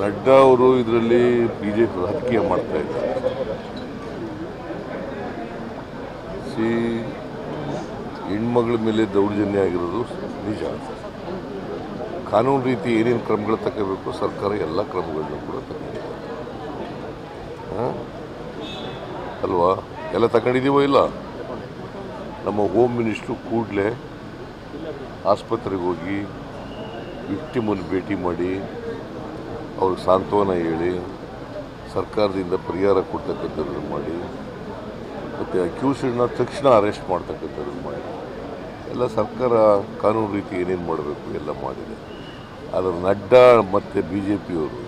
ನಡ್ಡಾ ಅವರು ಇದರಲ್ಲಿ ಬಿಜೆಪಿ ರಾಜಕೀಯ ಮಾಡ್ತಾ ಇದ್ದಾರೆ. ಸಿ, ಹೆಣ್ಮಗಳ ಮೇಲೆ ದೌರ್ಜನ್ಯ ಆಗಿರೋದು ನಿಜ. ಕಾನೂನು ರೀತಿ ಏನೇನು ಕ್ರಮಗಳು ತಗೋಬೇಕು, ಸರ್ಕಾರ ಎಲ್ಲ ಕ್ರಮಗಳನ್ನು ಕೂಡ ತಗೊಂಡಿದೆ. ಅಲ್ವಾ? ಎಲ್ಲ ತಗೊಂಡಿದ್ದೀವೋ ಇಲ್ಲ? ನಮ್ಮ ಹೋಮ್ ಮಿನಿಸ್ಟ್ರು ಕೂಡಲೇ ಆಸ್ಪತ್ರೆಗೆ ಹೋಗಿ ವಿಕ್ಟಿಮನ್ನು ಭೇಟಿ ಮಾಡಿ ಅವ್ರಿಗೆ ಸಾಂತ್ವನ ಹೇಳಿ, ಸರ್ಕಾರದಿಂದ ಪರಿಹಾರ ಕೊಡ್ತಕ್ಕಂಥದ್ದನ್ನು ಮಾಡಿ, ಮತ್ತು ಅಕ್ಯೂಸ್ಡ್ನ ತಕ್ಷಣ ಅರೆಸ್ಟ್ ಮಾಡ್ತಕ್ಕಂಥದ್ದನ್ನು ಮಾಡಿ. ಎಲ್ಲ ಸರ್ಕಾರ ಕಾನೂನು ರೀತಿ ಏನೇನು ಮಾಡಬೇಕು ಎಲ್ಲ ಮಾಡಿದೆ. ಆದರೆ ನಡ್ಡಾ ಮತ್ತು ಬಿ ಜೆ ಪಿಯವರು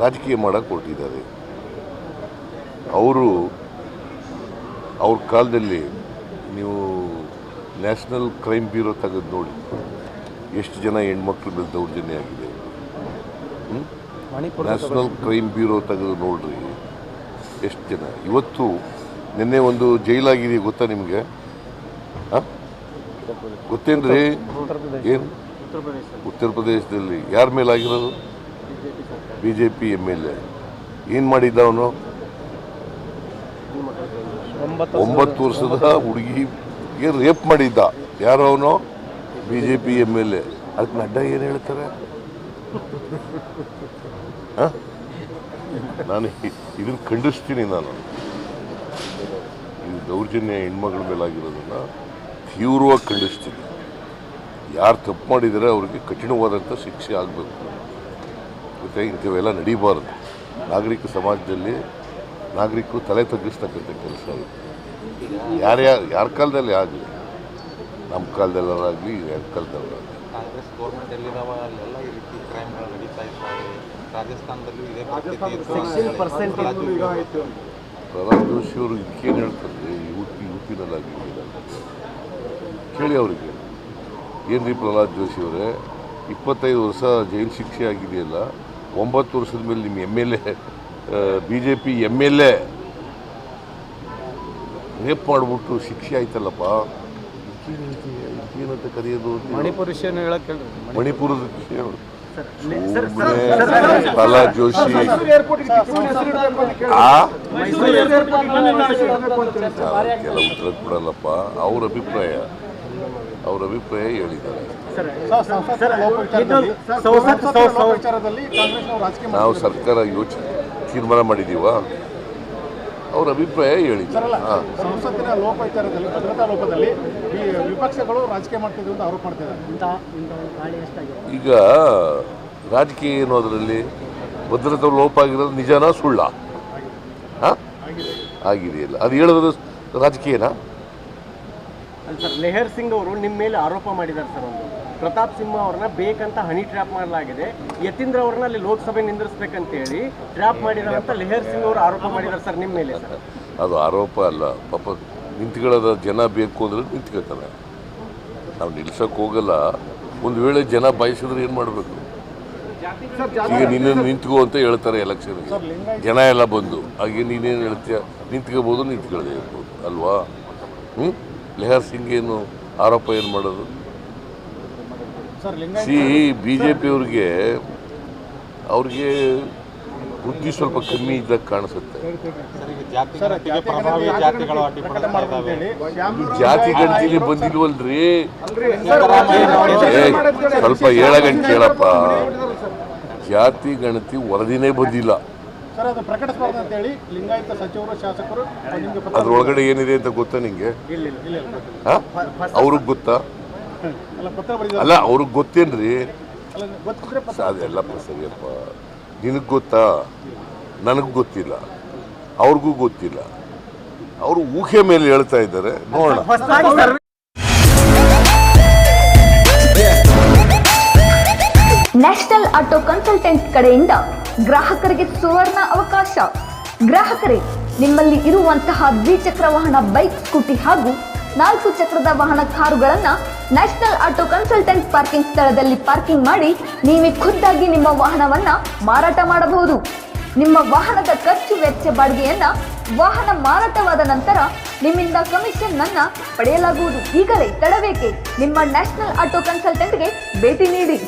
ರಾಜಕೀಯ ಮಾಡೋಕ್ಕೆ ಕೊಟ್ಟಿದ್ದಾರೆ. ಅವರು, ಅವ್ರ ಕಾಲದಲ್ಲಿ ನೀವು ನ್ಯಾಷನಲ್ ಕ್ರೈಮ್ ಬ್ಯೂರೋ ತೆಗೆದು ನೋಡಿ. ಎಷ್ಟು ಜನ ಹೆಣ್ಮಕ್ಳ ಮೇಲೆ ದೌರ್ಜನ್ಯ ಆಗಿದೆ? ನ್ಯಾಷನಲ್ ಕ್ರೈಮ್ ಬ್ಯೂರೋ ತೆಗೆದು ನೋಡ್ರಿ. ಎಷ್ಟು ಜನ? ಇವತ್ತು ನಿನ್ನೆ ಒಂದು ಜೈಲಾಗಿದೆ ಗೊತ್ತಾ ನಿಮಗೆ? ಗೊತ್ತೇನ್ರಿ? ಏನು? ಉತ್ತರ ಪ್ರದೇಶದಲ್ಲಿ ಯಾರ ಮೇಲೆ ಆಗಿರೋದು B J P M L A ಏನು ಮಾಡಿದ್ದ ಅವನು? ಒಂಬತ್ತು ವರ್ಷದ ಹುಡುಗಿಗೆ ರೇಪ್ ಮಾಡಿದ್ದ? ಯಾರು ಅವನು? B J P M L A ಅದಕ್ಕೆ ನಡ್ಡಾ ಏನು ಹೇಳ್ತಾರೆ? ನಾನು ಇದನ್ನು ಖಂಡಿಸ್ತೀನಿ ನಾನು. ಈ ದೌರ್ಜನ್ಯ ಹೆಣ್ಮಗಳ ಮೇಲಾಗಿರೋದನ್ನ ತೀವ್ರವಾಗಿ ಖಂಡಿಸ್ತೀನಿ. ಯಾರು ತಪ್ಪು ಮಾಡಿದರೆ ಅವರಿಗೆ ಕಠಿಣವಾದಂಥ ಶಿಕ್ಷೆ ಆಗಬೇಕು. ಮತ್ತು ಇಂಥವೆಲ್ಲ ನಡೀಬಾರದು. ನಾಗರಿಕ ಸಮಾಜದಲ್ಲಿ ನಾಗರಿಕರು ತಲೆ ತಗ್ಗಿಸ್ತಕ್ಕಂಥ ಕೆಲಸ ಇದೆ. ಯಾರ್ಯಾರು ಯಾರ ಕಾಲದಲ್ಲಿ ಆಗಲಿ? ನಮ್ಮ ಕಾಲದಲ್ಲಾಗಲಿ ಯಾರ ಕಾಲದಲ್ಲಾಗಲಿ ಕಾಂಗ್ರೆಸ್ ಗೌರ್ಮೆಂಟ್ ಎಲ್ಲಿದಾವ? ಅಲ್ಲೆಲ್ಲ ಈ ರೀತಿ ಕ್ರೈಮ್ಗಳು ನಡೀತಾ ಇದ್ದಾವೆ ರಾಜಸ್ಥಾನದಲ್ಲೂ ಇದೇ ಪ್ರಹ್ಲಾದ್ ಜೋಶಿ ಅವರು ಇದಕ್ಕೇನು ಹೇಳ್ತಾರೆ? ಯು ಪಿ ಯು ಪಿನಲ್ಲಾಗಿ ಕೇಳಿ ಅವರಿಗೆ. ಏನು ರೀ ಪ್ರಹ್ಲಾದ್ ಜೋಶಿ ಅವರೇ? ಇಪ್ಪತ್ತೈದು ವರ್ಷ ಜೈಲು ಶಿಕ್ಷೆ ಆಗಿದೆಯಲ್ಲ? ಒಂಬತ್ತು ವರ್ಷದ ಮೇಲೆ ನಿಮ್ಮ M L A B J P M L A. Rape ಮಾಡಿಬಿಟ್ಟು ಶಿಕ್ಷೆ ಆಯ್ತಲ್ಲಪ್ಪ? ಕರೆಯೋದು ಹೇಳು. ಮಣಿಪುರ ವಿಷಯನ ಹೇಳಕ್ ಹೇಳ್ರಿ ಮಣಿಪುರದ ವಿಷಯ ಪ್ರಹ್ಲಾದ್ ಜೋಶಿ ಕೆಲವು ಕೆಲ ಉತ್ತರ ಕೊಡಲ್ಲಪ್ಪ ಅವ್ರ ಅಭಿಪ್ರಾಯ ಅವ್ರ ಅಭಿಪ್ರಾಯ ಹೇಳಿದ್ದಾರೆ ವಿಚಾರದಲ್ಲಿ ಕಾಂಗ್ರೆಸ್ನವರು ರಾಜಕೀಯ ನಾವು ಸರ್ಕಾರ ಯೋಚನೆ ತೀರ್ಮಾನ ಮಾಡಿದೀವ ಅವ್ರ ಅಭಿಪ್ರಾಯ ಹೇಳಿ ಹಾಂ. ಸಂಸತ್ತಿನ ಲೋಪ ವಿಚಾರದಲ್ಲಿ ಭದ್ರತಾ ಲೋಪದಲ್ಲಿ ಈ ವಿಪಕ್ಷಗಳು ರಾಜಕೀಯ ಮಾಡ್ತಿದ್ರು ಅಂತ ಆರೋಪ ಮಾಡ್ತಿದ್ದಾರೆ. ಈಗ ರಾಜಕೀಯ ಏನು ಅದರಲ್ಲಿ ಭದ್ರತಾ ಲೋಪ ಆಗಿರೋದು ನಿಜನಾ ಸುಳ್ಳ? ಹಾಂ? ಆಗಿದೆಯಲ್ಲ ಅದು ಹೇಳಿದ್ರೆ ರಾಜಕೀಯನಾ? ಸರ್ ಲೆಹರ್ ಸಿಂಗ್ ಅವರು ನಿಮ್ಮ ಮೇಲೆ ಆರೋಪ ಮಾಡಿದ್ದಾರೆ ಸರ್ ಒಂದು. ಪ್ರತಾಪ್ ಸಿಂಹ ಅವ್ರನ್ನ ಬೇಕಂತ ಹನಿ ಟ್ರ್ಯಾಪ್ ಮಾಡಲಾಗಿದೆ. ಯತೀಂದ್ರ ಅವ್ರನ್ನ ಅಲ್ಲಿ ಲೋಕಸಭೆ ನಿಂದ್ರಿಸ್ಬೇಕಂತೇಳಿ ಟ್ರ್ಯಾಪ್ ಮಾಡಿದಾರಂತ ಅಂತ ಲೆಹರ್ ಸಿಂಗ್ ಅವರು ಆರೋಪ ಮಾಡಿದ್ದಾರೆ ಸರ್ ನಿಮ್ಮ ಮೇಲೆ ಸರ್. ಅದು ಆರೋಪ ಅಲ್ಲ. ಪಾಪ ನಿಂತ್ಕೊಳ್ಳೋದ ಜನ ಬೇಕು ಅಂದ್ರೆ ನಿಂತ್ಕೊಳ್ತಾರೆ. ನಾವು ನಿಲ್ಸಕ್ಕೆ ಹೋಗಲ್ಲ. ಒಂದು ವೇಳೆ ಜನ ಬಯಸಿದ್ರೆ ಏನು ಮಾಡಬೇಕು? ಈಗ ನಿನ್ನ ನಿಂತ್ಕೋ ಅಂತ ಹೇಳ್ತಾರೆ ಎಲೆಕ್ಷನ್ ಜನ ಎಲ್ಲ ಬಂದು. ಹಾಗೆ ನೀನೇನು ಹೇಳ್ತೀಯ? ನಿಂತ್ಕೋಬೋದು ನಿಂತ್ಕೊಳ್ಳದೆ ಇರ್ಬೋದು. ಅಲ್ವಾ? ಹ್ಞೂ ಲೆಹರ್ ಸಿಂಗ್ ಏನು ಆರೋಪ ಏನು ಮಾಡೋದು? ಸಿ ಬಿ ಜೆ ಪಿಯವ್ರಿಗೆ ಅವ್ರಿಗೆ ಬುದ್ಧಿ ಸ್ವಲ್ಪ ಕಮ್ಮಿ ಇದ್ದಾಗ ಕಾಣಿಸುತ್ತೆ. ಜಾತಿ ಗಣತಿಲಿ ಬಂದಿಲ್ವಲ್ರಿ? ಸ್ವಲ್ಪ ಗಂಟೆ ಕೇಳಪ್ಪ ಜಾತಿ ಗಣತಿ ವರದಿನೇ ಬಂದಿಲ್ಲ. ಸರ್ ಅದು ಪ್ರಕಟಿಸಬಾರ್ದು ಅಂತ ಹೇಳಿ ಲಿಂಗಾಯತ ಸಚಿವರು ಶಾಸಕರು ನಿಮಗೆ ಪತ್ರ ಅದ್ರೊಳಗಡೆ ಏನಿದೆ ಅಂತ ಗೊತ್ತಾ ನಿಂಗೆ. ಅವ್ರಿಗೆ ಗೊತ್ತಾ? ಅಲ್ಲ ಅವ್ರಿಗೆ ಗೊತ್ತೇನ್ರಿ? ಅದೆಲ್ಲ ಸರಿಯಪ್ಪ. ನಿನಗೆ ಗೊತ್ತಾ? ನನಗೆ ಗೊತ್ತಿಲ್ಲ. ಅವ್ರಿಗೂ ಗೊತ್ತಿಲ್ಲ. ಅವರು ಊಹೆ ಮೇಲೆ ಹೇಳ್ತಾ ಇದ್ದಾರೆ. ನೋಡೋಣ. ನ್ಯಾಷನಲ್ ಆಟೋ ಕನ್ಸಲ್ಟೆಂಟ್ ಕಡೆಯಿಂದ ಗ್ರಾಹಕರಿಗೆ ಸುವರ್ಣ ಅವಕಾಶ. ಗ್ರಾಹಕರೇ ನಿಮ್ಮಲ್ಲಿ ಇರುವಂತಹ ದ್ವಿಚಕ್ರ ವಾಹನ ಬೈಕ್ ಸ್ಕೂಟಿ ಹಾಗೂ ನಾಲ್ಕು ಚಕ್ರದ ವಾಹನ ಕಾರುಗಳನ್ನು ನ್ಯಾಷನಲ್ ಆಟೋ ಕನ್ಸಲ್ಟೆಂಟ್ ಪಾರ್ಕಿಂಗ್ ಸ್ಥಳದಲ್ಲಿ ಪಾರ್ಕಿಂಗ್ ಮಾಡಿ ನೀವೇ ಖುದ್ದಾಗಿ ನಿಮ್ಮ ವಾಹನವನ್ನು ಮಾರಾಟ ಮಾಡಬಹುದು. ನಿಮ್ಮ ವಾಹನದ ಖರ್ಚು ವೆಚ್ಚ ಬಾಡಿಗೆಯನ್ನು ವಾಹನ ಮಾರಾಟವಾದ ನಂತರ ನಿಮ್ಮಿಂದ ಕಮಿಷನ್ ಅನ್ನ ಪಡೆಯಲಾಗುವುದು. ಈಗಲೇ ತಡಬೇಕೆ ನಿಮ್ಮ ನ್ಯಾಷನಲ್ ಆಟೋ ಕನ್ಸಲ್ಟೆಂಟ್ಗೆ ಭೇಟಿ ನೀಡಿ.